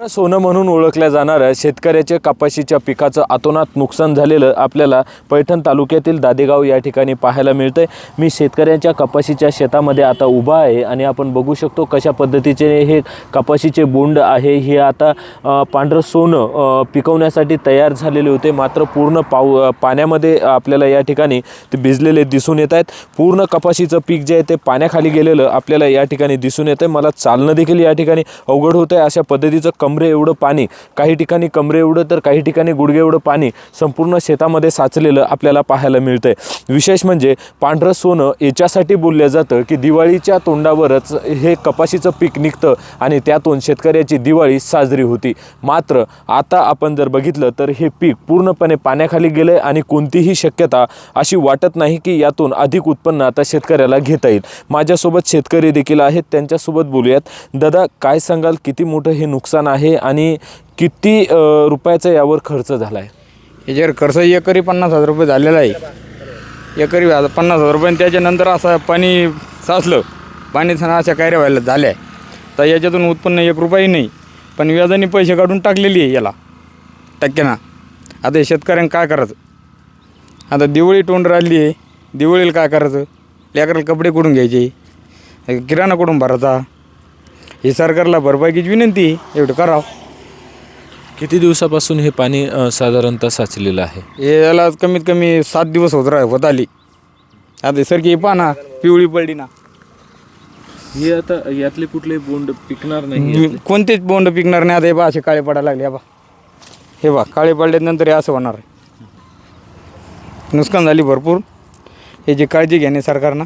सोनं म्हणून ओळखल्या जाणाऱ्या शेतकऱ्याच्या कपाशीच्या पिकाचं अतोनात नुकसान झालेलं आपल्याला पैठण तालुक्यातील दादेगाव या ठिकाणी पाहायला मिळतंय. मी शेतकऱ्यांच्या कपाशीच्या शेतामध्ये आता उभा आहे आणि आपण बघू शकतो कशा पद्धतीचे हे कपाशीचे बोंड आहे. हे आता पांढरं सोनं पिकवण्यासाठी तयार झालेले होते. मात्र पूर्ण पाऊ पाण्यामध्ये आपल्याला या ठिकाणी ते भिजलेले दिसून येत आहेत. पूर्ण कपाशीचं पीक जे आहे ते पाण्याखाली गेलेलं आपल्याला या ठिकाणी दिसून येतं आहे मला चालणं देखील या ठिकाणी अवघड होतं आहे अशा पद्धतीचं कमरे एवढं पाणी काही ठिकाणी कमरे एवढं तर काही ठिकाणी गुडघे एवढं पाणी संपूर्ण शेतामध्ये साचलेलं आपल्याला पाहायला मिळतं आहे विशेष म्हणजे पांढरं सोनं याच्यासाठी बोललं जातं की दिवाळीच्या तोंडावरच हे कपाशीचं पीक निघतं आणि त्यातून शेतकऱ्याची दिवाळी साजरी होती. मात्र आता आपण जर बघितलं तर हे पीक पूर्णपणे पाण्याखाली गेलं आहे आणि कोणतीही शक्यता अशी वाटत नाही की यातून अधिक उत्पन्न आता शेतकऱ्याला घेता येईल. माझ्यासोबत शेतकरी देखील आहेत त्यांच्यासोबत बोलूयात. दादा काय सांगाल? किती मोठं हे नुकसान आहे? आणि किती रुपयाचा यावर खर्च झाला आहे याच्यावर खर्च एकरी पन्नास हजार रुपये झालेला आहे. एकरी पन्नास हजार रुपये आणि त्याच्यानंतर असं पाणी साचलं. पाणी सण अशा कायऱ्या व्हायला झाल्या. तर याच्यातून उत्पन्न एक रुपयाही नाही. पण व्याजाने पैसे काढून टाकलेली आहे याला. टक्क्यानं आता हे शेतकऱ्यांनी काय करायचं? आता दिवाळी तोंड राहिली आहे. दिवाळीला काय करायचं? लेकराला कपडे कुठून घ्यायचे? किराणा कुठून भरायचा? हे सरकारला भरपाईची विनंती आहे. एवढं करावं. किती दिवसापासून हे पाणी अ, साधारणतः साचलेलं आहे? हे याला कमीत कमी सात दिवस होत राह होत आली. आता सारखी पहा ना पिवळी पडली ना. हे आता यातले कुठले बोंड पिकणार कोणतेच बोंड पिकणार नाही. आता हे बा असे काळे पडायला लागले हे बा. हे बा काळे पडल्यानंतर हे असं होणार आहे. नुकसान झाली भरपूर. याची काळजी घेणे सरकारनं.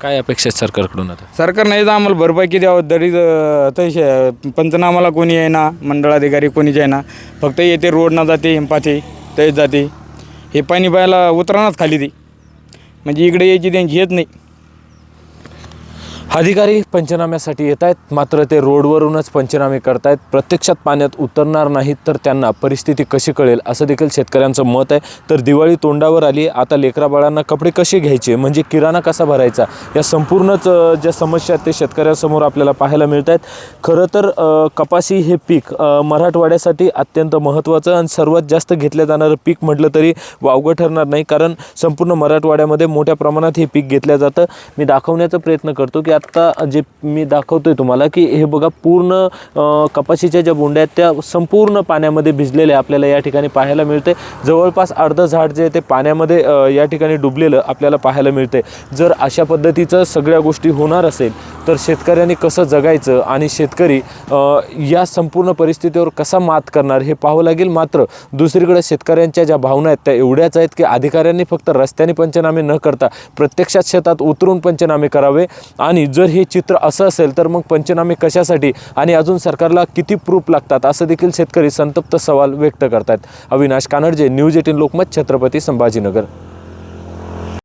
काय अपेक्षा आहेत सरकारकडून आता? सरकारनं जा आम्हाला भरपाई द्यावं तरी अं, तसे पंचनामाला कोणी येईना मंडळाधिकारी कोणीच येईना फक्त येते रोडनं जाते हिंपाते तेच जाते. हे पाणी पाहायला उतरानाच खाली ती. म्हणजे इकडे यायची त्यांची येत नाही. अधिकारी पंचनाम्यासाठी येत आहेत. मात्र ते रोडवरूनच पंचनामे करतायत. प्रत्यक्षात पाण्यात उतरणार नाहीत तर त्यांना परिस्थिती कशी कळेल असं देखील शेतकऱ्यांचं मत आहे. तर दिवाळी तोंडावर आली. आता लेकरा बाळांना कपडे कसे घ्यायचे? म्हणजे किराणा कसा भरायचा? या संपूर्णच ज्या समस्या आहेत ते शेतकऱ्यांसमोर आपल्याला पाहायला मिळत आहेत खरं तर कपाशी हे पीक मराठवाड्यासाठी अत्यंत महत्त्वाचं आणि सर्वात जास्त घेतलं जाणारं पीक म्हटलं तरी वावगं ठरणार नाही. कारण संपूर्ण मराठवाड्यामध्ये मोठ्या प्रमाणात हे पीक घेतलं जातं. मी दाखवण्याचा प्रयत्न करतो की आत्ता जे मी दाखवतोय तुम्हाला की हे बघा पूर्ण कपाशीच्या ज्या बोंड्या आहेत त्या संपूर्ण पाण्यामध्ये भिजलेल्या आपल्याला या ठिकाणी पाहायला मिळते. जवळपास अर्धं झाड जे आहे ते पाण्यामध्ये या ठिकाणी डुबलेलं आपल्याला पाहायला मिळते. जर अशा पद्धतीचं सगळ्या गोष्टी होणार असेल तर शेतकऱ्यांनी कसं जगायचं आणि शेतकरी या संपूर्ण परिस्थितीवर कसा मात करणार हे पाहावं लागेल. मात्र दुसरीकडे शेतकऱ्यांच्या ज्या भावना आहेत त्या एवढ्याच आहेत की अधिकाऱ्यांनी फक्त रस्त्याने पंचनामे न करता प्रत्यक्षात शेतात उतरून पंचनामे करावे आणि आणि जर हे चित्र असं असेल तर मग पंचनामे कशासाठी आणि अजून सरकारला किती प्रूफ लागतात असं देखील शेतकरी संतप्त सवाल व्यक्त करतात अविनाश कानडजे न्यूज एटीन लोकमत छत्रपती संभाजीनगर.